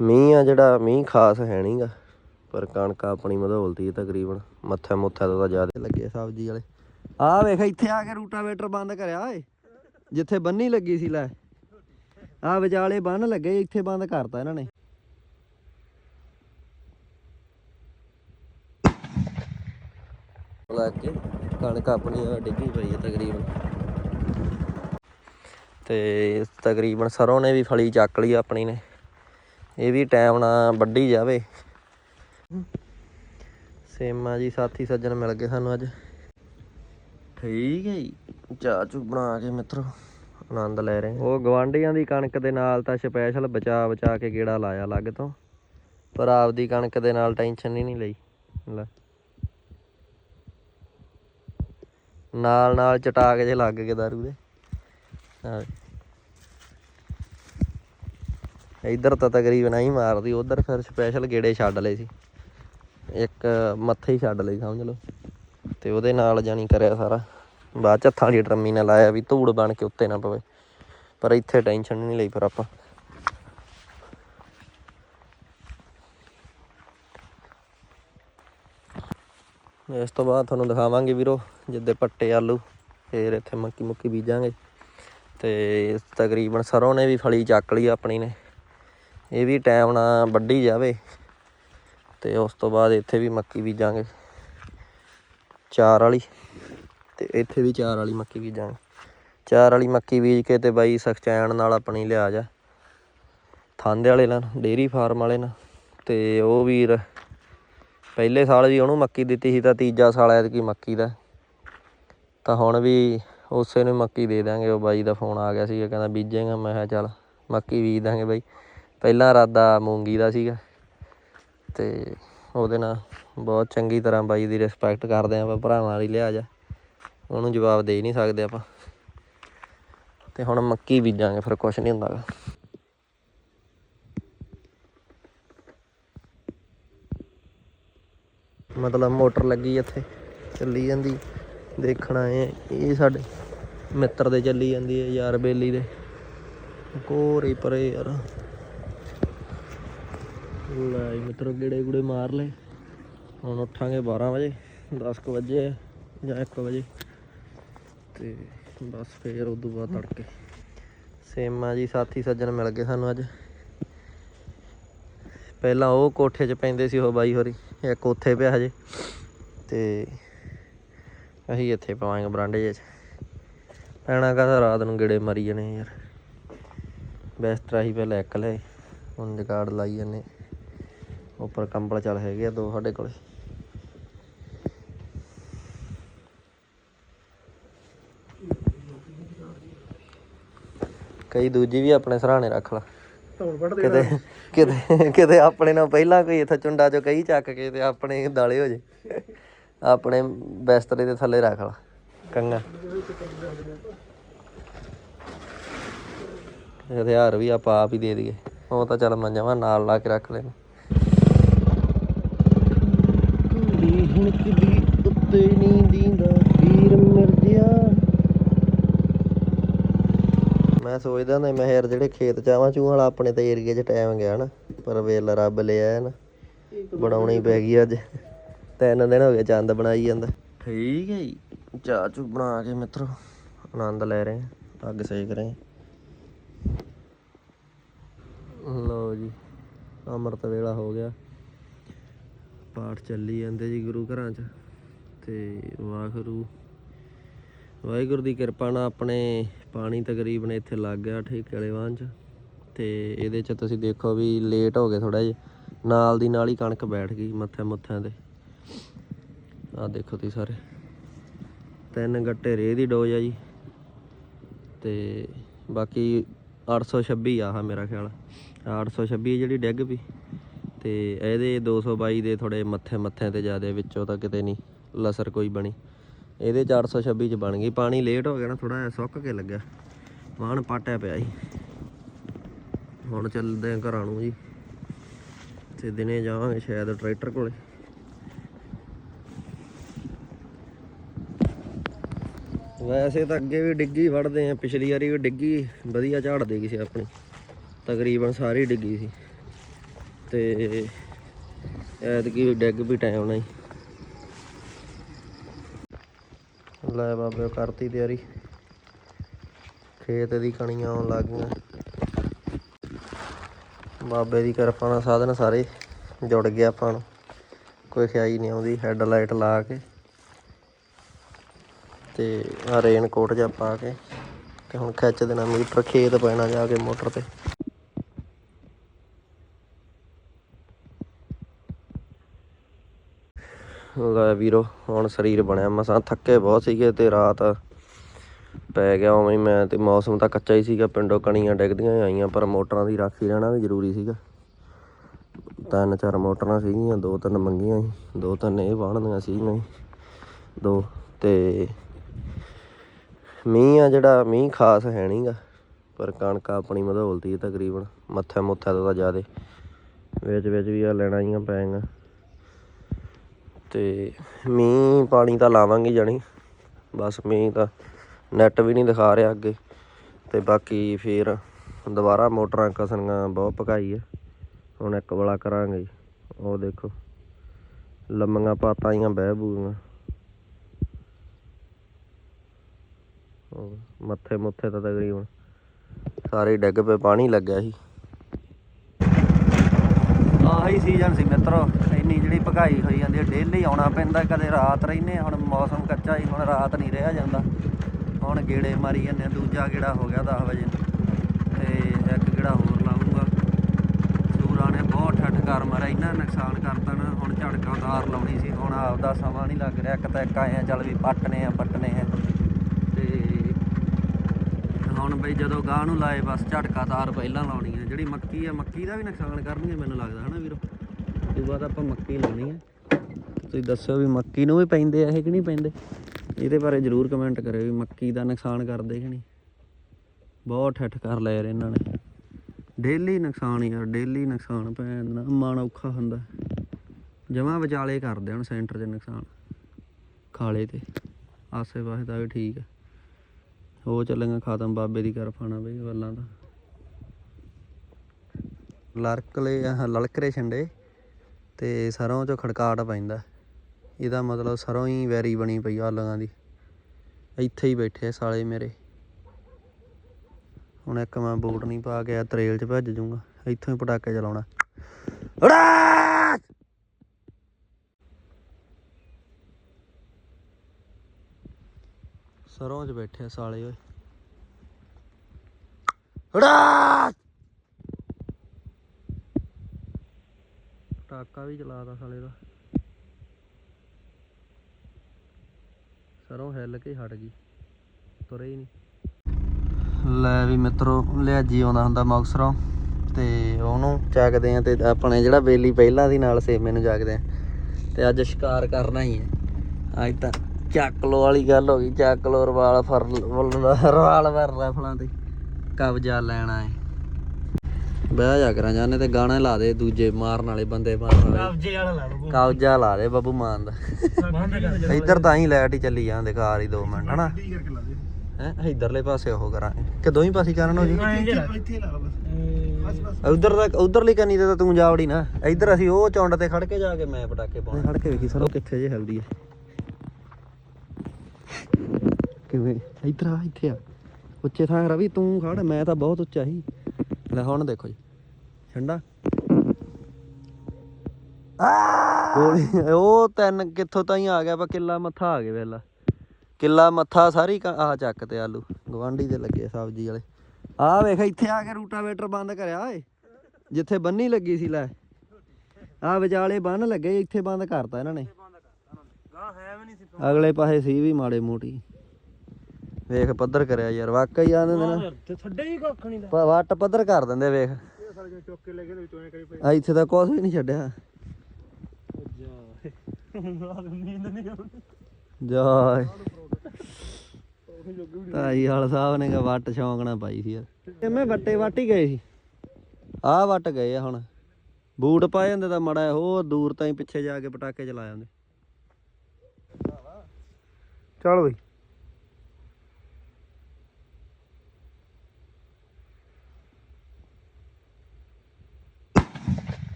ਮੀਂਹ ਆ ਜਿਹੜਾ, ਮੀਂਹ ਖਾਸ ਹੈ ਨਹੀਂਗਾ ਪਰ ਕਣਕ ਆਪਣੀ ਮਧੌਲਤੀ ਹੈ ਤਕਰੀਬਨ, ਮੱਥਾ ਮੁੱਥੇ ਤਾਂ ਜ਼ਿਆਦਾ ਲੱਗੇ ਸਬਜ਼ੀ ਵਾਲੇ। ਆ ਵੇਖ, ਇੱਥੇ ਆ ਕੇ ਰੂਟਾਵੇਟਰ ਬੰਦ ਕਰਿਆ ਓਏ, ਜਿੱਥੇ ਬੰਨੀ ਲੱਗੀ ਸੀ ਲੈ। ਆ ਵਿਚਾਲੇ ਬੰਨ ਲੱਗੇ, ਇੱਥੇ ਬੰਦ ਕਰਤਾ ਇਹਨਾਂ ਨੇ। ਲੱਗ ਕੇ ਕਣਕ ਆਪਣੀ ਡਿੱਗੀ ਪਈ ਹੈ ਤਕਰੀਬਨ। ਤੇ ਤਕਰੀਬਨ ਸਰੋਂ ਨੇ ਵੀ ਫਲੀ ਚੱਕ ਲਈ ਆਪਣੀ ਨੇ। ਇਹ ਵੀ ਟਾਈਮ ਨਾਲ ਵੱਢੀ ਜਾਵੇ। ਸੇਮਾ ਜੀ ਸਾਥੀ ਸੱਜਣ ਮਿਲ ਗਏ ਸਾਨੂੰ ਅੱਜ। ਠੀਕ ਹੈ ਜੀ। ਚਾਹ ਚੂ ਬਣਾ ਕੇ ਮਿੱਤਰੋ ਆਨੰਦ ਲੈ ਰਹੇ। ਉਹ ਗਵਾਂਢੀਆਂ ਦੀ ਕਣਕ ਦੇ ਨਾਲ ਤਾਂ ਸਪੈਸ਼ਲ ਬਚਾ ਬਚਾ ਕੇ ਗੇੜਾ ਲਾਇਆ ਅਲੱਗ ਤੋਂ। ਪਰ ਆਪਦੀ ਕਣਕ ਦੇ ਨਾਲ ਟੈਨਸ਼ਨ ਹੀ ਨਹੀਂ ਲਈ। ਲੈ। ਨਾਲ ਨਾਲ ਚਟਾਕ ਜੇ ਲੱਗ ਗਏ ਦਾਰੂ ਦੇ। ਹਾਂ ਇੱਧਰ ਤਾਂ ਤਕਰੀਬਨ ਹੀ ਮਾਰਦੀ, ਉਧਰ ਫਿਰ ਸਪੈਸ਼ਲ ਗੇੜੇ ਛੱਡ ਲਏ ਸੀ। ਇੱਕ ਮੱਥੇ ਹੀ ਛੱਡ ਲਈ ਸਮਝ ਲਓ। ਤੇ ਉਹਦੇ ਨਾਲ ਜਾਣੀ ਕਰਿਆ ਸਾਰਾ। ਬਾਅਦ ਚ ਹੱਥਾਂ ਦੀ ਡਰਮੀ ਨਾਲ ਲਾਇਆ ਵੀ ਧੂੜ ਬਣ ਕੇ ਉੱਤੇ ਨਾ ਪਵੇ। ਪਰ ਇੱਥੇ ਟੈਨਸ਼ਨ ਨਹੀਂ ਲਈ ਫਿਰ ਆਪਾਂ। ਇਸ ਤੋਂ ਬਾਅਦ ਤੁਹਾਨੂੰ ਦਿਖਾਵਾਂਗੇ ਵੀਰੋ, ਜਿੱਦੇ ਪੱਟੇ ਆਲੂ, ਫੇਰ ਇੱਥੇ ਮੱਕੀ ਮੁੱਕੀ ਬੀਜਾਂਗੇ। ਤੇ ਤਕਰੀਬਨ ਸਰੋਂ ਨੇ ਵੀ ਫਲੀ ਚੱਕ ਲਈ ਆਪਣੀ ਨੇ। ਇਹ ਵੀ ਟਾਈਮ ਨਾਲ ਵੱਢੀ ਜਾਵੇ ਤੇ ਉਸ ਤੋਂ ਬਾਅਦ ਇੱਥੇ ਵੀ ਮੱਕੀ ਬੀਜਾਂਗੇ। ਚਾਰ ਵਾਲੀ ਤੇ ਇੱਥੇ ਵੀ ਚਾਰ ਵਾਲੀ ਮੱਕੀ ਬੀਜਾਂਗੇ। ਚਾਰ ਵਾਲੀ ਮੱਕੀ ਬੀਜ ਕੇ ਤੇ ਬਾਈ ਸਖਚੈਨ ਨਾਲ ਆਪਣੀ ਲਿਆ ਜਾ। ਥਾਂਦੇ ਵਾਲੇ ਨਾਲ, ਡੇਰੀ ਫਾਰਮ ਵਾਲੇ ਨਾਲ ਤੇ ਉਹ ਵੀਰ ਪਹਿਲੇ ਸਾਲ ਵੀ ਉਹਨੂੰ ਮੱਕੀ ਦਿੱਤੀ ਸੀ ਤਾਂ ਤੀਜਾ ਸਾਲ ਐਤਕੀ ਮੱਕੀ ਦਾ। ਤਾਂ ਹੁਣ ਵੀ ਉਸੇ ਨੂੰ ਮੱਕੀ ਦੇ ਦਾਂਗੇ ਉਹ ਬਾਈ ਦਾ ਫੋਨ ਆ ਗਿਆ ਸੀਗਾ, ਕਹਿੰਦਾ ਬੀਜੇਗਾ। ਮੈਂ ਕਿਹਾ ਚੱਲ ਮੱਕੀ ਬੀਜ ਦਾਂਗੇ ਬਾਈ। ਪਹਿਲਾਂ ਇਰਾਦਾ ਮੂੰਗੀ ਦਾ ਸੀਗਾ ਤੇ ਉਹਦੇ ਨਾਲ ਬਹੁਤ ਚੰਗੀ ਤਰ੍ਹਾਂ ਬਾਈ ਦੀ ਰਿਸਪੈਕਟ ਕਰਦੇ ਆਪਾਂ, ਭਰਾਵਾਂ ਵਾਲੀ ਲਿਹਾਜ਼ ਆ। ਉਹਨੂੰ ਜਵਾਬ ਦੇ ਹੀ ਨਹੀਂ ਸਕਦੇ ਆਪਾਂ। ਤੇ ਹੁਣ ਮੱਕੀ ਬੀਜਾਂਗੇ, ਫਿਰ ਕੁਛ ਨਹੀਂ ਹੁੰਦਾ ਗਾ। ਮਤਲਬ ਮੋਟਰ ਲੱਗੀ ਇੱਥੇ, ਚੱਲੀ ਜਾਂਦੀ। ਦੇਖਣਾ ਆਏ ਇਹ ਸਾਡੇ ਮਿੱਤਰ ਦੇ ਚੱਲੀ ਜਾਂਦੀ ਹੈ ਯਾਰ ਬੇਲੀ ਦੇ। ਕੋਰੇ ਪਰੇ ਯਾਰ। ਲੈ ਜੀ ਮਿੱਤਰੋ, ਗੇੜੇ ਗੁੜੇ ਮਾਰ ਲਏ। ਹੁਣ ਉੱਠਾਂਗੇ 12 ਵਜੇ 10 ਕੁ ਵਜੇ ਜਾਂ 1 ਵਜੇ। ਤੇ ਬਸ ਫੇਰ ਉਦੋਂ ਬਾਅਦ ਤੜਕੇ। ਸੇਮਾ ਜੀ, ਸਾਥੀ ਸੱਜਣ ਮਿਲ ਗਏ ਸਾਨੂੰ ਅੱਜ। ਪਹਿਲਾਂ ਉਹ ਕੋਠੇ 'ਚ ਪੈਂਦੇ ਸੀ ਉਹ ਬਾਈ ਹੋਰੀ, ਇੱਕ ਉੱਥੇ ਪਿਆ ਹਜੇ। ਤੇ ਅਸੀਂ ਇੱਥੇ ਪਾਵਾਂਗੇ ਬਰਾਂਡੇ 'ਚ। ਪੈਣਾ ਕਾ ਰਾਤ ਨੂੰ ਗੇੜੇ ਮਰੀ ਜਾਣੇ ਯਾਰ। ਬਿਸਤਰਾ ਹੀ ਪਹਿਲਾਂ ਇੱਕ ਲਿਆਏ ਹੁਣ ਜਗਾੜ ਲਾਈ ਜਾਂਦੇ। ਉੱਪਰ ਕੰਬਲ ਚੱਲ ਹੈਗੇ ਆ ਦੋ ਸਾਡੇ ਕੋਲੇ। ਕਈ ਦੂਜੀ ਵੀ ਆਪਣੇ ਸਰਾਣੇ ਰੱਖ ਲਾ। ਕਿਤੇ ਕਿਤੇ ਕਿਤੇ ਆਪਣੇ ਨਾਲ ਪਹਿਲਾਂ ਕੋਈ ਇੱਥੇ ਚੁੰਡਾ ਚੋਂ ਕਈ ਚੱਕ ਕੇ ਤੇ ਆਪਣੇ ਦਾਲੇ ਹੋ ਜੇ। ਆਪਣੇ ਬਿਸਤਰੇ ਦੇ ਥੱਲੇ ਰੱਖ ਲਾ ਕੰਗਾ। ਹਥਿਆਰ ਵੀ ਆਪਾਂ ਆਪ ਹੀ ਦੇ ਦਈਏ। ਉਹ ਤਾਂ ਚੱਲ ਮੈਂ ਜਾਵਾਂ ਨਾਲ ਲਾ ਕੇ ਰੱਖ ਲੈਣਾ ਕੁੜੀ ਉੱਤੇ ਨਹੀਂ ਦੀਂਦਾ ਵੀਰ ਮਿਰਜਿਆ ਮੈਂ ਸੋਚਦਾ ਹੁੰਦਾ ਮੈਂ ਯਾਰ ਜਿਹੜੇ ਖੇਤ ਚਾਵਾਂ ਚੂਹਾਂ ਵਾਲਾ ਆਪਣੇ ਤੇ ਏਰੀਏ 'ਚ ਟਾਈਮ ਗਿਆ ਨਾ, ਪਰ ਵੇਲ ਰੱਬ ਲਿਆ ਨਾ ਬਣਾਉਣੀ ਪੈ ਗਈ ਅੱਜ। ਤਿੰਨ ਦਿਨ ਹੋ ਗਏ ਚੰਦ ਬਣਾਈ ਜਾਂਦਾ। ਠੀਕ ਹੈ ਜੀ। ਚਾਹ ਚੂ ਬਣਾ ਕੇ ਮਿੱਤਰੋ, ਆਨੰਦ ਲੈ ਰਹੇ ਹਾਂ, ਅੱਗ ਸੇਕ ਰਹੇ ਹਾਂ। ਲਓ ਜੀ, ਅੰਮ੍ਰਿਤ ਵੇਲਾ ਹੋ ਗਿਆ। ਪਾਠ ਚੱਲੀ ਜਾਂਦੇ ਜੀ ਗੁਰੂ ਘਰਾਂ 'ਚ। ਤੇ ਵਾਹਿਗੁਰੂ ਵਾਹਿਗੁਰੂ ਦੀ ਕਿਰਪਾ ਨਾਲ ਆਪਣੇ ਪਾਣੀ ਤਕਰੀਬਨ ਇੱਥੇ ਲੱਗ ਗਿਆ ਠੇਕੇ ਵਾਲੇ ਵਾਂ 'ਚ। ਤੇ ਇਹਦੇ 'ਚ ਤੁਸੀਂ ਦੇਖੋ ਵੀ ਲੇਟ ਹੋ ਗਏ ਥੋੜਾ ਜਿਹਾ। ਨਾਲ ਦੀ ਨਾਲ ਹੀ ਕਣਕ ਬੈਠ ਗਈ ਮੱਥੇ ਮੁੱਥਿਆਂ ਤੇ। ਆਹ ਦੇਖੋ ਤੁਸੀਂ ਸਾਰੇ। ਤਿੰਨ ਗੱਟੇ ਰੇਹ ਦੀ ਡੋਜ਼ ਆ ਜੀ। ਤੇ ਬਾਕੀ 826 ਆਹਾ ਮੇਰਾ ਖਿਆਲ। 826 ਜਿਹੜੀ ਡਿੱਗ ਪਈ। ਤੇ ਇਹਦੇ 222 ਦੇ ਥੋੜੇ ਮੱਥੇ ਮੱਥਿਆਂ ਤੇ ਜ਼ਿਆਦੇ ਵਿੱਚੋਂ ਤਾਂ ਕਿਤੇ ਨਹੀਂ ਲਸਰ ਕੋਈ ਬਣੀ। ਇਹਦੇ 'ਚ 826 ਚ ਬਣ ਗਈ। ਪਾਣੀ ਲੇਟ ਹੋ ਗਿਆ ਨਾ ਥੋੜਾ ਜਿਹਾ ਸੁੱਕ ਕੇ ਲੱਗਿਆ। ਵਾਹਣ ਪਾਟਿਆ ਪਿਆ ਜੀ ਹੁਣ ਚੱਲਦੇ ਆ ਘਰਾਂ ਨੂੰ ਜੀ। ਤੇ ਦਿਨੇ ਜਾਵਾਂਗੇ ਸ਼ਾਇਦ ਟਰੈਕਟਰ ਕੋਲੇ। ਵੈਸੇ ਤਾਂ ਅੱਗੇ ਵੀ ਡਿੱਗੀ ਵੜਦੇ ਆ, ਪਿਛਲੀ ਵਾਰੀ ਵੀ ਡਿੱਗੀ। ਵਧੀਆ ਝਾੜ ਦੇ ਗਈ ਸੀ ਆਪਣੀ। ਤਕਰੀਬਨ ਸਾਰੀ ਡਿੱਗੀ ਸੀ। ਤੇ ਐਤਕੀ ਡੈਗ ਵੀ ਟਾਈਮ ਨਾਲ ਹੀ। ਲੈ ਬਾਬੇ ਕਰਤੀ ਤਿਆਰੀ। ਖੇਤ ਦੀ ਕਣੀਆਂ ਆਉਣ ਲੱਗ ਗਈਆਂ। ਬਾਬੇ ਦੀ ਕਿਰਪਾ ਨਾਲ ਸਾਧਨ ਸਾਰੇ ਜੁੜ ਗਏ ਆਪਾਂ ਨੂੰ। ਕੋਈ ਖਿਆਈ ਨਹੀਂ ਆਉਂਦੀ, ਹੈੱਡ ਲਾਈਟ ਲਾ ਕੇ ਤੇ ਆ ਰੇਨ ਕੋਟ ਜਿਹਾ ਪਾ ਕੇ ਤੇ ਹੁਣ ਖਿੱਚ ਦੇਣਾ ਮੀਟਰ, ਖੇਤ ਪੈਣਾ ਜਾ ਕੇ ਮੋਟਰ ਤੇ। ਲੈ ਵੀਰੋ, ਹੁਣ ਸਰੀਰ ਬਣਿਆ ਮਸਾਂ, ਥੱਕੇ ਬਹੁਤ ਸੀਗੇ ਤੇ ਰਾਤ ਪੈ ਗਿਆ ਉਵੇਂ ਮੈਂ ਤੇ ਮੌਸਮ ਤਾਂ ਕੱਚਾ ਹੀ ਸੀਗਾ, ਪਿੰਡੋਂ ਕਣੀਆਂ ਡਿੱਗਦੀਆਂ ਆਈਆਂ, ਪਰ ਮੋਟਰਾਂ ਦੀ ਰਾਖੀ ਰਹਿਣਾ ਵੀ ਜ਼ਰੂਰੀ ਸੀਗਾ। ਤਿੰਨ ਚਾਰ ਮੋਟਰਾਂ ਸੀਗੀਆਂ, ਦੋ ਤਿੰਨ ਮੰਗੀਆਂ ਸੀ, ਦੋ ਤਿੰਨ ਇਹ ਵਾਹਣਦੀਆਂ ਸੀਗੀਆਂ ਦੋ ਤੇ ਮੀਂਹ ਆ ਜਿਹੜਾ, ਮੀਂਹ ਖਾਸ ਹੈ ਨਹੀਂਗਾ, ਪਰ ਕਣਕ ਆਪਣੀ ਮਧੌਲਤੀ ਹੈ ਤਕਰੀਬਨ ਮੱਥੇ ਮੁੱਥੇ ਤੋਂ ਤਾਂ ਜ਼ਿਆਦੇ ਵਿੱਚ ਵਿੱਚ ਵੀ ਆ ਲੈਣਾ ਹੀ ਆ ਪੈਂਗਾ ਤੇ ਮੀਂਹ ਪਾਣੀ ਤਾਂ ਲਾਵਾਂਗੇ ਜਾਣੀ। ਬਸ ਮੀਂਹ ਤਾਂ ਨੈਟ ਵੀ ਨਹੀਂ ਦਿਖਾ ਰਿਹਾ ਅੱਗੇ। ਤੇ ਬਾਕੀ ਫੇਰ ਦੁਬਾਰਾ ਮੋਟਰਾਂ ਕਸਣੀਆਂ ਬਹੁਤ ਪਕਾਈ ਹੈ ਹੁਣ ਇੱਕ ਵਾਲਾ ਕਰਾਂਗੇ ਜੀ। ਉਹ ਦੇਖੋ। ਲੰਮੀਆਂ ਪਾਤਾਂ ਆਈਆਂ ਬਹਿ ਬੂਗੀਆਂ ਮੱਥੇ ਮੁੱਥੇ ਤਾਂ ਤਕਰੀਬਨ ਸਾਰੇ ਡਿੱਗ ਪਏ, ਪਾਣੀ ਲੱਗਿਆ ਸੀ। ਆਹੀ ਸੀਜ਼ਨ ਸੀ ਮਿੱਤਰੋ। ਇੰਨੀ ਜਿਹੜੀ ਭਗਾਈ ਹੋਈ ਜਾਂਦੀ ਹੈ ਡੇਲੀ ਆਉਣਾ ਪੈਂਦਾ, ਕਦੇ ਰਾਤ ਰਹਿੰਦੇ ਹੁਣ ਮੌਸਮ ਕੱਚਾ ਹੀ, ਹੁਣ ਰਾਤ ਨਹੀਂ ਰਿਹਾ ਜਾਂਦਾ। ਹੁਣ ਗੇੜੇ ਮਾਰੀ ਜਾਂਦੇ ਦੂਜਾ ਗੇੜਾ ਹੋ ਗਿਆ 10 ਵਜੇ। ਤੇ ਇੱਕ ਗੇੜਾ ਹੋਰ ਲਾਉਂਗਾ ਸੂਰਾਂ ਨੇ ਬਹੁਤ ਠੱਠ ਕਰ ਮਾਰਿਆ, ਇੰਨਾ ਨੁਕਸਾਨ ਕਰਤਾ ਨਾ, ਹੁਣ ਝੜਕਾ ਉਤਾਰ ਲਾਉਣੀ ਸੀ, ਹੁਣ ਆਪਦਾ ਸਮਾਂ ਨਹੀਂ ਲੱਗ ਰਿਹਾ, ਇੱਕ ਤਾਂ ਇੱਕ ਆਏ ਆ, ਚੱਲ ਵੀ ਪੱਟਨੇ ਆ ਪੱਟਨੇ ਆ। ਹੁਣ ਬਈ ਜਦੋਂ ਗਾਹ ਨੂੰ ਲਾਏ ਬਸ ਝਟਕਾ ਤਾਰ ਪਹਿਲਾਂ ਲਾਉਣੀ ਹੈ ਜਿਹੜੀ ਮੱਕੀ ਆ, ਮੱਕੀ ਦਾ ਵੀ ਨੁਕਸਾਨ ਕਰਨੀ ਹੈ ਮੈਨੂੰ ਲੱਗਦਾ, ਹਨਾ ਵੀਰੋ? ਉਸ ਬਾਅਦ ਆਪਾਂ ਮੱਕੀ ਲਾਉਣੀ ਹੈ ਤੁਸੀਂ ਦੱਸਿਓ ਵੀ ਮੱਕੀ ਨੂੰ ਵੀ ਪੈਂਦੇ ਆ, ਇਹ ਕਿ ਨਹੀਂ ਪੈਂਦੇ? ਇਹਦੇ ਬਾਰੇ ਜਰੂਰ ਕਮੈਂਟ ਕਰਿਓ ਵੀ ਮੱਕੀ ਦਾ ਨੁਕਸਾਨ ਕਰਦੇ ਕਿ ਨਹੀਂ। ਬਹੁਤ ਠੱਠ ਕਰ ਲਿਆ ਯਾਰ ਇਹਨਾਂ ਨੇ। ਡੇਲੀ ਨੁਕਸਾਨ ਯਾਰ, ਡੇਲੀ ਨੁਕਸਾਨ ਭੈਣ ਨਾ ਮਨ ਔਖਾ ਹੁੰਦਾ। ਜਮਾਂ ਵਿਚਾਲੇ ਕਰਦੇ ਹੁਣ ਸੈਂਟਰ 'ਚ ਨੁਕਸਾਨ। ਖਾਲੇ ਤੇ। ਆਸੇ ਪਾਸੇ ਦਾ ਵੀ ਠੀਕ ਹੈ ਹੋ ਚੱਲਾਂਗਾ ਖਾਤਮ, ਬਾਬੇ ਦੀ ਕਿਰਪਾ ਨਾਲ ਬਈ ਵੱਲਾਂ ਦਾ ਲੜਕਲੇ ਆਹ ਲਲਕਰੇ ਛੰਡੇ ਤੇ ਸਰੋਂ ਚੋਂ ਖੜਕਾਟ ਪੈਂਦਾ। ਇਹਦਾ ਮਤਲਬ ਸਰੋਂ ਹੀ ਵੈਰੀ ਬਣੀ ਪਈ ਆਲੂਆਂ ਦੀ। ਇੱਥੇ ਹੀ ਬੈਠੇ ਸਾਲੇ ਮੇਰੇ। ਹੁਣ ਇੱਕ ਮੈਂ ਬੂਟ ਨਹੀਂ ਪਾ ਕੇ ਆ, ਤਰੇਲ 'ਚ ਭੱਜ ਜਾਊਂਗਾ ਇੱਥੋਂ ਹੀ ਪਟਾਕੇ ਚਲਾਉਣਾ। ਉੜਾ! ਸਰੋਂ 'ਚ ਬੈਠੇ ਆ ਸਾਲੇ, ਓਏ। ਉੜਾ ਪਟਾਕਾ ਵੀ ਚਲਾਦਾ ਸਾਲੇ ਦਾ। ਸਰੋਂ ਹਿੱਲ ਕੇ ਹਟ ਗਈ। ਤੁਰੇ ਹੀ ਨਹੀਂ। ਲੈ ਵੀ ਮਿੱਤਰੋ, ਲਿਆਜੀ ਆਉਂਦਾ ਹੁੰਦਾ ਮੁਕਸਰੋਂ ਤੇ ਉਹਨੂੰ ਚੱਕਦੇ ਆ ਤੇ ਆਪਣੇ ਜਿਹੜਾ ਬੇਲੀ ਪਹਿਲਾਂ ਦੀ ਨਾਲ ਸੇਮੇ ਨੂੰ ਚੱਕਦੇ ਆ। ਤੇ ਅੱਜ ਸ਼ਿਕਾਰ ਕਰਨਾ ਹੀ ਹੈ ਅੱਜ ਤਾਂ ਚੱਕ ਲੋ ਵਾਲੀ ਗੱਲ ਹੋ ਗਈ ਚੱਕ ਲੋ ਰਵਾਲ ਫਰ ਰਵਾਲ ਵਰ ਰਫਲਾਂ ਤੇ ਕਬਜ਼ਾ ਲੈਣਾ ਹੈ ਬਹਿ ਜਾ ਕਰਾਂ ਜਾਨੇ ਤੇ ਗਾਣਾ ਲਾ ਦੇ ਦੂਜੇ ਮਾਰਨ ਵਾਲੇ ਬੰਦੇ ਮਾਰਨ ਵਾਲੇ। ਕਬਜੇ ਵਾਲਾ ਲਾ ਲਓ। ਕਬਜ਼ਾ ਲਾ ਦੇ ਬੱਬੂ ਮਾਨ ਦਾ। ਇੱਧਰ ਤਾਂ ਹੀ ਲਾਈਟ ਹੀ ਚੱਲੀ ਜਾਂਦੇ ਕਾਰ ਹੀ 2 ਮਿੰਟ ਹਨਾ? ਦੇ। ਹੈ? ਇਧਰਲੇ ਪਾਸੇ ਉਹ ਕਰਾਂਗੇ। ਕਿ ਦੋਹੀਂ ਪਾਸੇ ਕਰਨ ਹੋ ਜੀ? ਇੱਥੇ ਲਾ ਬਸ। ਬਸ ਉਧਰ ਤੱਕ ਉਧਰਲੀ ਕੰਨੀ ਤੇ ਤਾਂ ਤੂੰ ਜਾ ਵੜੀ ਨਾ। ਇੱਧਰ ਅਸੀਂ ਉਹ ਚੌਂਡ ਤੇ ਖੜ ਕੇ ਜਾ ਕੇ ਮੈਂ ਪਟਾਕੇ ਪਾਉਣੇ। ਖੜ ਕੇ ਵੇਖੀ ਸਰੋ ਕਿੱਥੇ ਜੇ ਹਲਦੀ ਹੈ ਕਿਵੇਂ? ਇੱਧਰ ਆ, ਇੱਥੇ ਆ। ਉੱਚੇ ਥਾਂ ਰਵੀ, ਤੂੰ ਖੜ, ਮੈਂ ਤਾਂ ਬਹੁਤ ਉੱਚਾ ਸੀ। ਲੈ ਹੁਣ ਦੇਖੋ ਜੀ। ਠੰਡਾ। ਗੋਲੀ। ਉਹ ਤਿੰਨ ਕਿੱਥੋਂ ਤਾਈਂ ਆ ਗਿਆ ਪਾ ਕਿੱਲਾ ਮੱਥਾ ਆ ਗਿਆ ਵੇਲਾ। ਕਿੱਲਾ ਮੱਥਾ ਸਾਰੀ ਕ- ਆਹ ਚੱਕ ਤੇ ਆਲੂ। ਗਵਾਂਢੀ ਦੇ ਲੱਗੇ ਸਬਜ਼ੀ ਵਾਲੇ। ਆਹ ਵੇਖ, ਇੱਥੇ ਆ ਕੇ ਰੂਟਾਵੇਟਰ ਬੰਦ ਕਰਿਆ ਓਏ। ਜਿੱਥੇ ਬੰਨੀ ਲੱਗੀ ਸੀ, ਲੈ। ਆਹ ਵਿਚਾਲੇ ਬੰਨ ਲੱਗੇ, ਇੱਥੇ ਬੰਦ ਕਰਤਾ ਇਹਨਾਂ ਨੇ। ਨਹੀਂ ਸੀ ਅਗਲੇ ਪਾਸੇ ਸੀ ਵੀ ਮਾੜੇ ਮੋਟੀ। ਵੇਖ ਪੱਧਰ ਕਰਿਆ ਯਾਰ ਵਾਕਈ ਆ ਦਿੰਦੇ ਨਾ ਤੇ ਛੱਡੇ ਹੀ ਕੱਖ ਨਹੀਂ ਦਾ। ਵੱਟ ਪੱਧਰ ਕਰ ਦਿੰਦੇ ਵੇਖ। ਇਹ ਸਾਰੇ ਜੋ ਚੁੱਕ ਕੇ ਲੈ ਗਏ ਤੇ ਵਿੱਚੋਂ ਐ ਕਰੀ ਪਈ ਆ ਇੱਥੇ ਤਾਂ ਕੁਛ ਵੀ ਨਹੀਂ ਛੱਡਿਆ। ਜਾ ਤਾਈ ਵਾਲ ਸਾਹਿਬ ਨੇ ਕਾ ਵੱਟ ਸ਼ੌਂਕ ਨਾਲ ਪਾਈ ਸੀ ਯਾਰ। ਇਹ ਮੈਂ ਵੱਟੇ ਵੱਟ ਹੀ ਗਏ ਸੀ। ਆਹ ਵੱਟ ਗਏ ਆ ਹੁਣ। ਬੂਟ ਪਾਏ ਹੁੰਦੇ ਤਾਂ ਮੜਾ ਉਹ ਦੂਰ ਤਾਈਂ ਪਿੱਛੇ ਜਾ ਕੇ ਪਟਾਕੇ ਚਲਾ ਜਾਂਦੇ ਚੱਲ ਬਈ।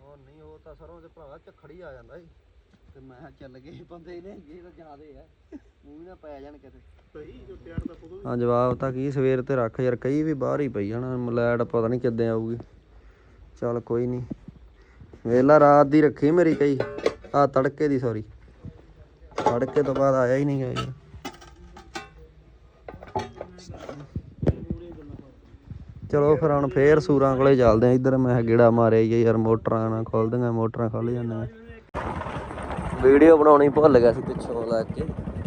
ਉਹ ਨਹੀਂ ਉਹ ਤਾਂ ਸਰੋਂ ਦੇ ਭਰਾਵਾ ਝੱਖੜ ਹੀ ਆ ਜਾਂਦਾ ਈ ਤੇ ਮੈਂ ਕਿਹਾ ਚੱਲ ਗਏ ਬੰਦੇ ਨੇ ਇਹ ਤਾਂ ਜ਼ਿਆਦੇ ਆ। ਮੂੰਹ ਨਾ ਪੈ ਜਾਣ ਕਿਤੇ। ਸਹੀ ਜੋ ਦਾ ਫੋਟੋ ਹਾਂ ਜਵਾਬ ਤਾਂ ਕੀ ਸਵੇਰ ਤੇ ਰੱਖ ਯਾਰ ਕਈ ਵੀ ਬਾਹਰ ਹੀ ਪਈ ਹਨਾ ਮਲੈਟ ਪਤਾ ਨਹੀਂ ਕਿੱਦਾਂ ਆਊਗੀ। ਚੱਲ ਕੋਈ ਨਹੀਂ ਵੇਲਾ ਰਾਤ ਦੀ ਰੱਖੀ ਮੇਰੀ ਕਈ ਆ ਤੜਕੇ ਦੀ ਸੌਰੀ ਤੜਕੇ ਤੋਂ ਬਾਅਦ ਆਇਆ ਹੀ ਨਹੀਂ ਗਾ ਯਾਰ ਚਲੋ ਫਿਰ ਹੁਣ ਫੇਰ ਸੂਰਾਂ ਕੋਲੇ ਚੱਲਦੇ ਆ ਇੱਧਰ ਮੈਂ ਗੇੜਾ ਮਾਰਿਆ ਆ ਯਾਰ ਮੋਟਰਾਂ ਨਾ ਖੋਲ ਦੀਆਂ ਮੋਟਰਾਂ ਖੁੱਲ ਜਾਂਦੀਆਂ। ਵੀਡੀਓ ਬਣਾਉਣੀ ਭੁੱਲ ਗਿਆ ਸੀ ਪਿੱਛੋਂ ਲੱਗ ਕੇ।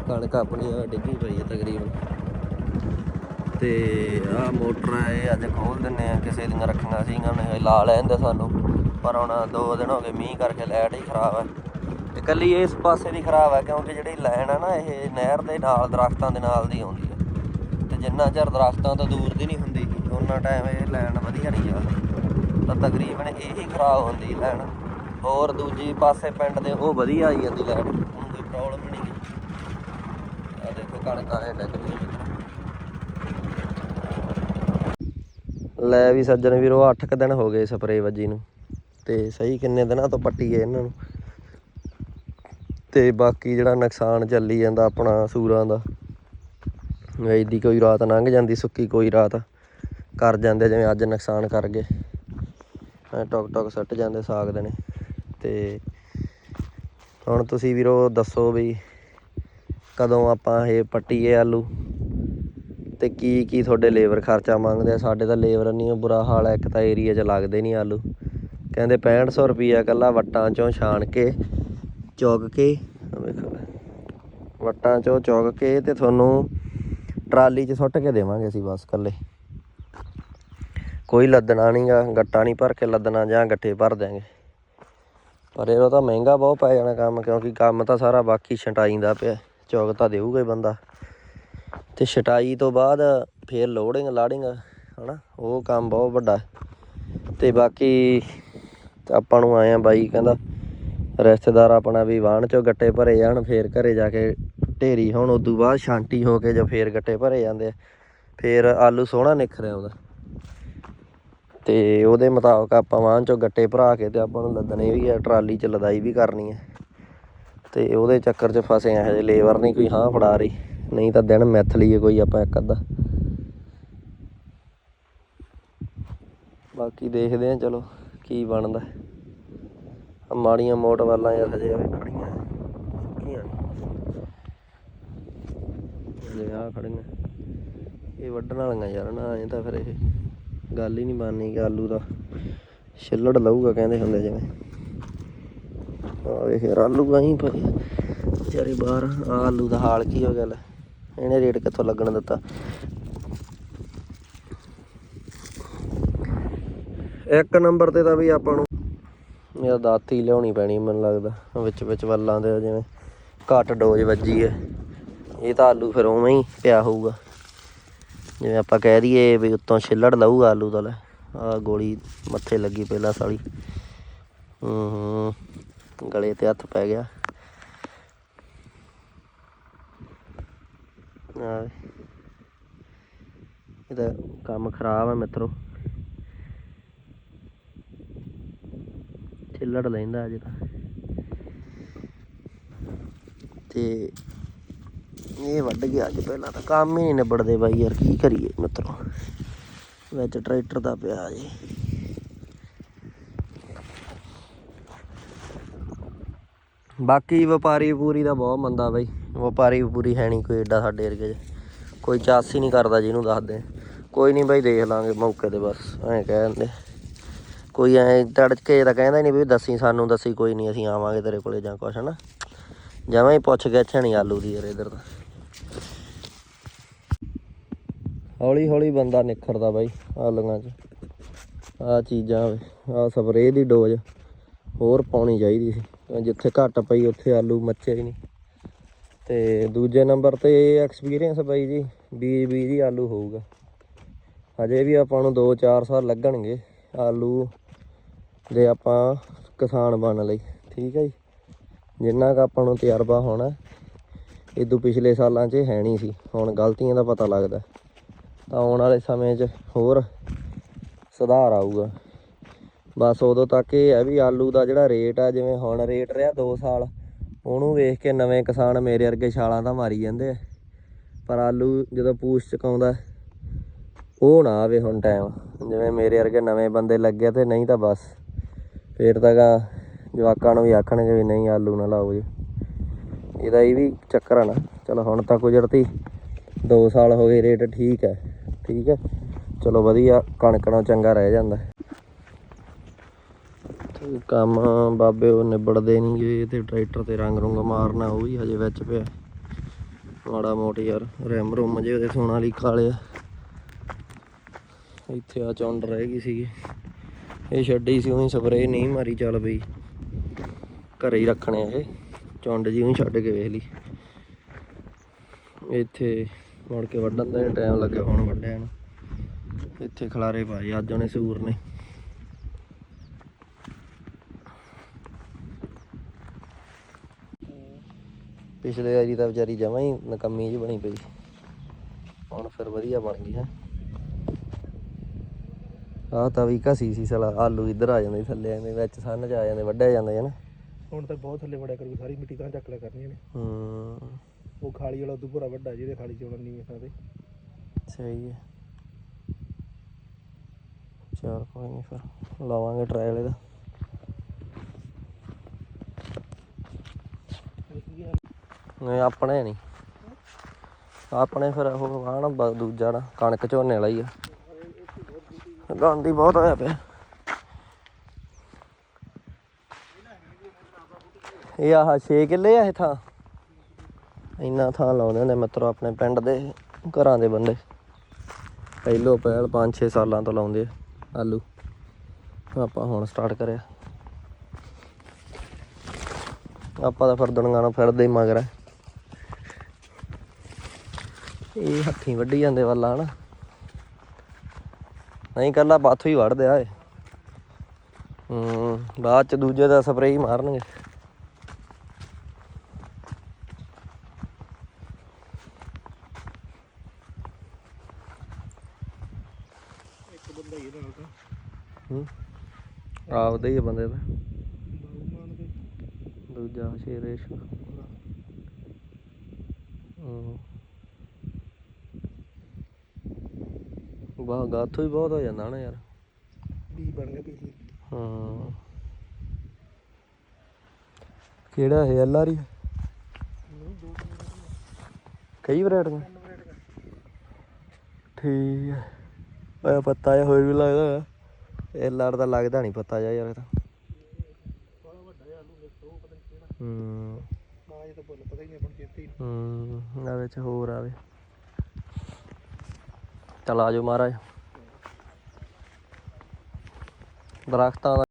ਕਣਕ ਆਪਣੀ ਆ ਡਿੱਗੀ ਪਈ ਹੈ ਤਕਰੀਬਨ। ਤੇ ਆ ਮੋਟਰਾਂ ਇਹ ਅੱਜ ਖੋਲ ਦਿੰਨੇ ਆ, ਕਿਸੇ ਦੀਆਂ ਰੱਖੀਆਂ ਸੀ ਇਹਨਾਂ ਨੇ ਲਾ ਲੈਂਦੇ ਸਾਨੂੰ। ਪਰ ਹੁਣ ਦੋ ਦਿਨ ਹੋ ਗਏ ਮੀਂਹ ਕਰਕੇ ਲਾਈਟ ਹੀ ਖਰਾਬ ਹੈ ਤੇ ਕੱਲੀ ਇਸ ਪਾਸੇ ਦੀ ਖਰਾਬ ਹੈ ਕਿਉਂਕਿ ਜਿਹੜੀ ਲਾਈਨ ਆ ਨਾ, ਇਹ ਨਹਿਰ ਦੇ ਨਾਲ ਦਰਖਤਾਂ ਦੇ ਨਾਲ ਦੀ ਆਉਂਦੀ ਹੈ ਤੇ ਜਿੰਨਾ ਚਿਰ ਦਰਖਤਾਂ ਤੋਂ ਦੂਰ ਦੀ ਨਹੀਂ ਹੁੰਦੀ ਉਹਨਾਂ ਟਾਈਮ ਇਹ ਲਾਈਨ ਵਧੀਆ ਨਹੀਂ ਚੱਲਦੀ। ਤਾਂ ਤਕਰੀਬਨ ਇਹੀ ਖਰਾਬ ਹੁੰਦੀ ਲਾਈਨ। ਹੋਰ ਦੂਜੀ ਪਾਸੇ ਪਿੰਡ ਦੇ ਉਹ ਵਧੀਆ ਆਈ ਜਾਂਦੀ ਲਾਈਨ ਹੁਣ ਕੋਈ ਪ੍ਰੋਬਲਮ ਨਹੀਂ ਗਈ ਆ ਦੇਖੋ ਕਣਕਾਂ ਇਹ ਡਿੱਗ ਪਈ ਲੈ ਵੀ ਸੱਜਣ ਵੀਰੋ 8 ਕ ਦਿਨ ਹੋ ਗਏ ਸਪਰੇ ਵੱਜੀ ਨੂੰ, ਤੇ ਸਹੀ ਕਿੰਨੇ ਦਿਨਾਂ ਤੋਂ ਪੱਟੀ ਗਏ ਇਹਨਾਂ ਨੂੰ। ਤੇ ਬਾਕੀ ਜਿਹੜਾ ਨੁਕਸਾਨ ਚੱਲੀ ਜਾਂਦਾ ਆਪਣਾ ਸੂਰਾਂ ਦਾ ਦੀ ਕੋਈ ਰਾਤ ਲੰਘ ਜਾਂਦੀ, ਸੁੱਕੀ ਕੋਈ ਰਾਤ। ਕਰ ਜਾਂਦੇ ਜਿਵੇਂ ਅੱਜ ਨੁਕਸਾਨ ਕਰ ਗਏ। ਐ ਟੋਕ ਟੋਕ ਸੱਟ ਜਾਂਦੇ ਸਾਗ ਦੇ ਨੇ ਤੇ ਹੁਣ ਤੁਸੀਂ ਵੀਰੋ ਦੱਸੋ ਵੀ ਕਦੋਂ ਆਪਾਂ ਇਹ ਪੱਟੀਏ ਆਲੂ ਤੇ ਕੀ ਕੀ ਤੁਹਾਡੇ ਲੇਬਰ ਖਰਚਾ ਮੰਗਦੇ ਆ? ਸਾਡੇ ਤਾਂ ਲੇਬਰ ਨਹੀਂ ਬੁਰਾ ਹਾਲ ਹੈ ਇੱਕ ਤਾਂ ਏਰੀਆ 'ਚ ਲੱਗਦੇ ਨਹੀਂ ਆਲੂ। ਕਹਿੰਦੇ 6500 ਰੁਪਈਆ ਕੱਲਾ ਵੱਟਾਂ 'ਚੋਂ ਛਾਣ ਕੇ ਚੁਗ ਕੇ ਵੇਖੋ। ਵੱਟਾਂ 'ਚੋਂ ਚੁਗ ਕੇ ਤੇ ਤੁਹਾਨੂੰ ਟਰਾਲੀ 'ਚ ਸੁੱਟ ਕੇ ਦੇਵਾਂਗੇ ਅਸੀਂ ਬਸ ਕੱਲੇ ਕੋਈ ਲੱਦਣਾ ਨਹੀਂਗਾ ਗੱਟਾ ਨਹੀਂ ਭਰ ਕੇ ਲੱਦਣਾ ਜਾਂ ਗੱਠੇ ਭਰ ਦਿਆਂਗੇ। ਪਰ ਇਹ ਤਾਂ ਮਹਿੰਗਾ ਬਹੁਤ ਪੈ ਜਾਣਾ ਕੰਮ, ਕਿਉਂਕਿ ਕੰਮ ਤਾਂ ਸਾਰਾ ਬਾਕੀ ਛਟਾਈ ਦਾ ਪਿਆ। ਚੁਗ ਤਾਂ ਦੇਊਗਾ ਹੀ ਬੰਦਾ। ਤੇ ਛਟਾਈ ਤੋਂ ਬਾਅਦ ਫੇਰ ਲੋਡਿੰਗ, ਲਾਡਿੰਗ, ਹਨਾ? ਉਹ ਕੰਮ ਬਹੁਤ ਵੱਡਾ। ਹੈ। ਤੇ ਬਾਕੀ ਆਪਾਂ ਨੂੰ ਆਏ ਆ ਬਾਈ ਕਹਿੰਦਾ, ਰਿਸ਼ਤੇਦਾਰ ਆਪਣਾ ਵੀ ਵਾਹਣ ਚੋਂ ਗੱਟੇ ਭਰੇ ਜਾਣ, ਫੇਰ ਘਰੇ ਜਾ ਕੇ ਢੇਰੀ ਹੁਣ, ਉਦੋਂ ਬਾਅਦ ਸ਼ਾਂਤੀ ਹੋ ਕੇ ਜੋ ਫੇਰ ਗੱਟੇ ਭਰੇ ਜਾਂਦੇ ਆ। ਫੇਰ ਆਲੂ ਸੋਹਣਾ ਨਿਖਰ ਆਉਂਦਾ ਤੇ ਉਹਦੇ ਮੁਤਾਬਕ ਆਪਾਂ ਵਾਹਣ ਚੋਂ ਗੱਟੇ ਭਰਾ ਕੇ ਤੇ ਆਪਾਂ ਨੂੰ ਲੱਦਣੇ ਵੀ ਆ, ਟਰਾਲੀ 'ਚ ਲਦਾਈ ਵੀ ਕਰਨੀ ਹੈ ਤੇ ਉਹਦੇ ਚੱਕਰ 'ਚ ਫਸੇ ਆ, ਹਜੇ ਲੇਬਰ ਨਹੀਂ ਕੋਈ ਹਾਂ ਫੜਾ ਰਹੀ। ਨਹੀਂ ਤਾਂ ਦਿਨ ਮਿੱਥ ਲਈਏ ਕੋਈ ਆਪਾਂ ਇੱਕ ਅੱਧਾ। ਬਾਕੀ ਦੇਖਦੇ ਆ, ਚਲੋ ਕੀ ਬਣਦਾ। ਆਹ ਮਾੜੀਆਂ ਮੋਟ ਵਾਲਾਂ ਯਾਰ ਹਜੇ ਆਵੇ ਖੜੀਆਂ ਸੁੱਕੀਆਂ ਹਜੇ ਆ ਖੜੀਆਂ ਇਹ ਵੱਢਣ ਵਾਲੀਆਂ ਯਾਰ ਨਾ ਐ ਤਾਂ ਫਿਰ ਇਹ ਗੱਲ ਹੀ ਨਹੀਂ ਬਣਨੀ ਕਿ ਆਲੂ ਦਾ ਛਿੱਲੜ ਲਊਗਾ ਕਹਿੰਦੇ ਹੁੰਦੇ ਜਿਵੇਂ। ਆ ਵੇਖ ਯਾਰ, ਆਲੂ ਆਹੀਂ ਪਏ ਵਿਚਾਰੇ ਬਾਹਰ ਆਹ ਆਲੂ ਦਾ ਹਾਲ ਕੀ ਹੋ ਗਿਆ ਲੈ। ਇਹਨੇ ਰੇਟ ਕਿੱਥੋਂ ਲੱਗਣ ਦਿੱਤਾ? ਇੱਕ ਨੰਬਰ ਤੇ ਤਾਂ ਵੀ ਆਪਾਂ ਨੂੰ ਇਹ ਦਾਤੀ ਲਿਆਉਣੀ ਪੈਣੀ ਮੈਨੂੰ ਲੱਗਦਾ। ਵਿੱਚ ਵਿੱਚ ਵੱਲਾਂ ਦੇ ਜਿਵੇਂ ਘੱਟ ਡੋਜ਼ ਵੱਜੀ ਹੈ ਇਹ ਤਾਂ ਆਲੂ ਫਿਰ ਉਵੇਂ ਹੀ ਪਿਆ ਹੋਊਗਾ। ਜਿਵੇਂ ਆਪਾਂ ਕਹਿ ਦਈਏ ਵੀ ਉੱਤੋਂ ਛਿੱਲੜ ਲਊਗਾ ਆਲੂ ਦਾ ਲੈ ਆ ਗੋਲੀ ਮੱਥੇ ਲੱਗੀ ਪਹਿਲਾਂ ਸਾਲੀ। ਹੂੰ ਹੂੰ ਗਲੇ ਤੇ ਹੱਥ ਪੈ ਗਿਆ। ਆ ਇਹਦਾ ਕੰਮ ਖਰਾਬ ਹੈ ਮਿੱਤਰੋ। ਛਿੱਲੜ ਲੈਂਦਾ ਅਜੇ ਤਾਂ। ਤੇ ਇਹ ਵੱਢ ਗਿਆ ਅੱਜ ਪਹਿਲਾਂ ਤਾਂ ਕੰਮ ਹੀ ਨਹੀਂ ਨਿਬੜਦੇ ਬਾਈ ਯਾਰ, ਕੀ ਕਰੀਏ ਮਿੱਤਰੋ? ਵਿੱਚ ਟਰੈਕਟਰ ਦਾ ਪਿਆ ਜੀ। ਬਾਕੀ ਵਪਾਰੀ ਪੂਰੀ ਦਾ ਬਹੁਤ ਮੰਦਾ ਬਾਈ। ਵਪਾਰੀ ਪੂਰੀ ਹੈ ਨਹੀਂ ਕੋਈ ਏਡਾ ਸਾਡੇ ਏਰੀਏ 'ਚ ਕੋਈ ਚਾਸ ਹੀ ਨਹੀਂ ਕਰਦਾ ਜਿਹਨੂੰ ਦੱਸਦੇ। ਕੋਈ ਨਹੀਂ ਬਾਈ ਦੇਖ ਲਾਂਗੇ ਮੌਕੇ ਤੇ ਬਸ, ਐਂ ਕਹਿ ਦਿੰਦੇ। ਕੋਈ ਐ ਤੜਕੇ ਤਾਂ ਕਹਿੰਦਾ ਨਹੀਂ ਵੀ ਦੱਸੀ ਸਾਨੂੰ, ਦੱਸੀ ਕੋਈ ਨਹੀਂ, ਅਸੀਂ ਆਵਾਂਗੇ ਤੇਰੇ ਕੋਲੇ ਜਾਂ ਕੁਛ, ਹਨਾ? ਜਮਾਂ ਹੀ ਪੁੱਛ ਗਿਆ ਛਣੀ ਆਲੂ ਦੀ ਯਾਰ ਇਧਰ ਤਾਂ। ਹੌਲੀ ਹੌਲੀ ਬੰਦਾ ਨਿਖਰਦਾ ਬਾਈ, ਆਲੂਆਂ 'ਚ। ਆ ਚੀਜ਼ਾਂ ਆ ਸਪਰੇਅ ਦੀ ਡੋਜ਼ ਹੋਰ ਪਾਉਣੀ ਚਾਹੀਦੀ ਸੀ। ਜਿੱਥੇ ਘੱਟ ਪਈ ਉੱਥੇ ਆਲੂ ਮੱਚੇ ਹੀ ਨਹੀਂ। ਤੇ ਦੂਜੇ ਨੰਬਰ ਤੇ ਐਕਸਪੀਰੀਅੰਸ ਬਾਈ ਜੀ, ਬੀਜ ਬੀਜ ਹੀ ਆਲੂ ਹੋਊਗਾ। ਹਜੇ ਵੀ ਆਪਾਂ ਨੂੰ 2-4 ਸਾਲ ਲੱਗਣਗੇ ਆਲੂ ਦੇ ਆਪਾਂ ਕਿਸਾਨ ਬਣ ਲਈ, ਠੀਕ ਹੈ ਜੀ? ਜਿੰਨਾ ਕੁ ਆਪਾਂ ਨੂੰ ਤਜਰਬਾ ਹੋਣਾ, ਇਹ ਤੋਂ ਪਿਛਲੇ ਸਾਲਾਂ 'ਚ ਹੈ ਨਹੀਂ ਸੀ। ਹੁਣ ਗਲਤੀਆਂ ਦਾ ਪਤਾ ਲੱਗਦਾ। ਤਾਂ ਆਉਣ ਵਾਲੇ ਸਮੇਂ 'ਚ ਹੋਰ ਸੁਧਾਰ ਆਊਗਾ। ਬਸ ਉਦੋਂ ਤੱਕ ਇਹ ਹੈ ਵੀ ਆਲੂ ਦਾ ਜਿਹੜਾ ਰੇਟ ਆ, ਜਿਵੇਂ ਹੁਣ ਰੇਟ ਰਿਹਾ 2 ਸਾਲ, ਉਹਨੂੰ ਵੇਖ ਕੇ ਨਵੇਂ ਕਿਸਾਨ ਮੇਰੇ ਵਰਗੇ ਛਾਲਾਂ ਤਾਂ ਮਾਰੀ ਜਾਂਦੇ ਆ। ਪਰ ਆਲੂ ਜਦੋਂ ਪੂਛ ਚਕਾਉਂਦਾ, ਉਹ ਨਾ ਆਵੇ ਹੁਣ ਟਾਈਮ ਜਿਵੇਂ ਮੇਰੇ ਵਰਗੇ ਨਵੇਂ ਬੰਦੇ ਲੱਗੇ ਤੇ ਨਹੀਂ ਤਾਂ ਬਸ। ਫੇਰ ਤਾਂ ਜਵਾਕਾਂ ਨੂੰ ਵੀ ਆਖਣਗੇ ਵੀ ਨਹੀਂ, ਆਲੂ ਨਾ ਲਾਓ ਜੀ। ਇਹਦਾ ਇਹ ਵੀ ਚੱਕਰ ਆ ਨਾ। ਚਲੋ ਹੁਣ ਤਾਂ ਗੁਜ਼ਰਤੀ 2 ਸਾਲ ਹੋ ਗਏ, ਰੇਟ ਠੀਕ ਹੈ। ਠੀਕ ਹੈ। ਚਲੋ ਵਧੀਆ, ਕਣਕ ਨਾਲ ਚੰਗਾ ਰਹਿ ਜਾਂਦਾ। ਕੰਮ ਬਾਬੇ ਉਹ ਨਿਬੜਦੇ ਨਹੀਂ ਗਏ ਤੇ ਟਰੈਕਟਰ ਤੇ ਰੰਗ ਰੁੰਗ ਮਾਰਨਾ, ਉਹ ਵੀ ਹਜੇ ਵਿੱਚ ਪਿਆ। ਮਾੜਾ ਮੋਟੀ ਯਾਰ, ਰੈਮ ਰੁਮ ਜੇ ਉਹਦੇ ਸੋਨਾ ਲਈ ਕਾਲੇ ਇੱਥੇ ਆ ਚੌਂਡ ਰਹਿ ਗਈ ਸੀਗੀ। ਇਹ ਛੱਡੀ ਸੀ, ਉਹੀ ਸਪਰੇਅ ਨਹੀਂ ਮਾਰੀ, ਚੱਲ ਬਈ। ਘਰੇ ਹੀ ਰੱਖਣੇ ਇਹ। ਚੌਂਡ ਜੀ ਉਹੀ ਛੱਡ ਕੇ ਵੇਖ ਲਈ। ਇੱਥੇ ਮੁੜ ਕੇ ਵੱਢਣ ਦਾ ਟਾਈਮ ਲੱਗਿਆ ਹੁਣ ਵੱਢਿਆ ਨੂੰ। ਇੱਥੇ ਖਲਾਰੇ ਪਾਏ ਅੱਜ ਉਹਨੇ ਸੂਰ ਨੇ। ਪਿਛਲੇ ਵਾਰੀ ਤਾਂ ਵਿਚਾਰੀ ਜਮਾਂ ਹੀ ਨਕੰਮੀ ਜਿਹੀ ਬਣੀ ਪਈ। ਹੁਣ ਫਿਰ ਵਧੀਆ ਬਣ ਗਈ ਹੈ। ਆਹ ਤਾਂ ਵੀ ਘਸੀ ਸੀ ਸਲਾ ਆਲੂ ਇੱਧਰ ਆ ਜਾਂਦੇ ਥੱਲੇ ਆਂਦੇ ਵਿੱਚ ਸੰਨ ਚ ਆ ਜਾਂਦੇ ਵੱਢਿਆ ਜਾਂਦੇ ਹਨ ਹੁਣ ਤਾਂ ਬਹੁਤ ਥੱਲੇ ਵੜਿਆ ਕਰੂ ਸਾਰੀ ਮਿੱਟੀ ਤਾਂ ਚੱਕ ਲਿਆ ਕਰਨੀਆਂ ਨੇ। ਹੂੰ। ਉਹ ਖਾਲੀ ਵਾਲਾ ਉਦੋਂ ਭਰਾ ਵੱਡਾ, ਜਿਹਦੇ ਖਾਲੀ ਚ ਉਹਨਾਂ ਨਹੀਂ ਖਾਦੇ ਸਹੀ ਹੈ। ਚਲ ਕੋਈ ਨਹੀਂ ਫਿਰ, ਲਾਵਾਂਗੇ ਟਰਾਇਲ ਇਹਦਾ। ਨਹੀਂ, ਆਪਣੇ ਨਹੀਂ। ਆਪਣੇ ਫਿਰ ਉਹ ਆਣ ਦੂਜਾ ਨਾ, ਕਣਕ ਝੋਨੇ ਵਾਲਾ ਹੀ ਆ। ਗਾਂਦੀ ਬਹੁਤ ਹੋਇਆ ਪਿਆ। ਇਹ ਆਹ 6 ਕਿੱਲੇ ਆ ਇਹ ਥਾਂ। ਇੰਨਾ ਥਾਂ ਲਾਉਂਦੇ ਹੁੰਦੇ ਮਿੱਤਰੋ, ਆਪਣੇ ਪਿੰਡ ਦੇ ਘਰਾਂ ਦੇ ਬੰਦੇ। ਪਹਿਲੋ ਪਹਿਲ 5-6 ਸਾਲਾਂ ਤੋਂ ਲਾਉਂਦੇ ਆ ਆਲੂ। ਆਪਾਂ ਹੁਣ ਸਟਾਰਟ ਕਰਿਆ। ਆਪਾਂ ਤਾਂ ਫਿਰ ਦੁਨੀਆਂ ਨੂੰ ਫਿਰਦੇ ਹੀ ਮਗਰ ਇਹ ਹੱਥੀਂ ਵੱਢੀ ਜਾਂਦੇ ਵੱਲਾ ਹਨਾ। ਨਹੀਂ ਕੱਲਾ ਬਾਥੋਂ ਹੀ ਵੜਦੇ ਆ ਹੂੰ, ਬਾਅਦ ਚ ਦੂਜੇ ਦਾ ਸਪਰੇਅ ਹੀ ਮਾਰਨਗੇ ਇੱਕ ਬੰਦਾ ਹੀ ਨਾਲ ਤਾਂ ਹੂੰ ਆਪਦਾ ਹੀ ਆ ਬੰਦੇ ਦਾ ਦੂਜਾ ਸ਼ੇਰੇਸ਼ ਹੂੰ। ਵਾਹ ਗਾਥੋਂ ਹੀ ਬਹੁਤ ਹੋ ਜਾਂਦਾ ਨਾ ਯਾਰ। ਵੀ ਬਣ ਗਿਆ ਪਿਛਲੀ। ਹਾਂ। ਕਿਹੜਾ ਹੈ ਐਲਆਰ ਕਈ ਵੈਰਾਈਟੀਆਂ ਠੀਕ ਹੈ। ਪੱਤਾ ਜਿਹਾ ਹੋਰ ਵੀ ਲੱਗਦਾ ਐਲਆਰ ਦਾ ਲੱਗਦਾ ਨਹੀਂ ਪੱਤਾ ਜਿਹਾ ਯਾਰ ਇਹ ਤਾਂ। ਬੜਾ ਵੱਡਾ ਜਿਹਾ ਆਲੂ ਵੇਖੋ ਪਤਾ ਨਹੀਂ ਕਿਹੜਾ ਹੂੰ। ਨਾ ਇਹ ਤਾਂ ਭੁੱਲ ਪਤਾ ਹੀ ਨਹੀਂ ਆਪਾਂ ਚੇਤੇ ਹੂੰ ਆ ਵਿੱਚ ਹੋਰ ਆਵੇ। ਚਲ ਆਜੋ ਮਹਾਰਾਜ। ਦਰਖਤਾਂ ਦਾ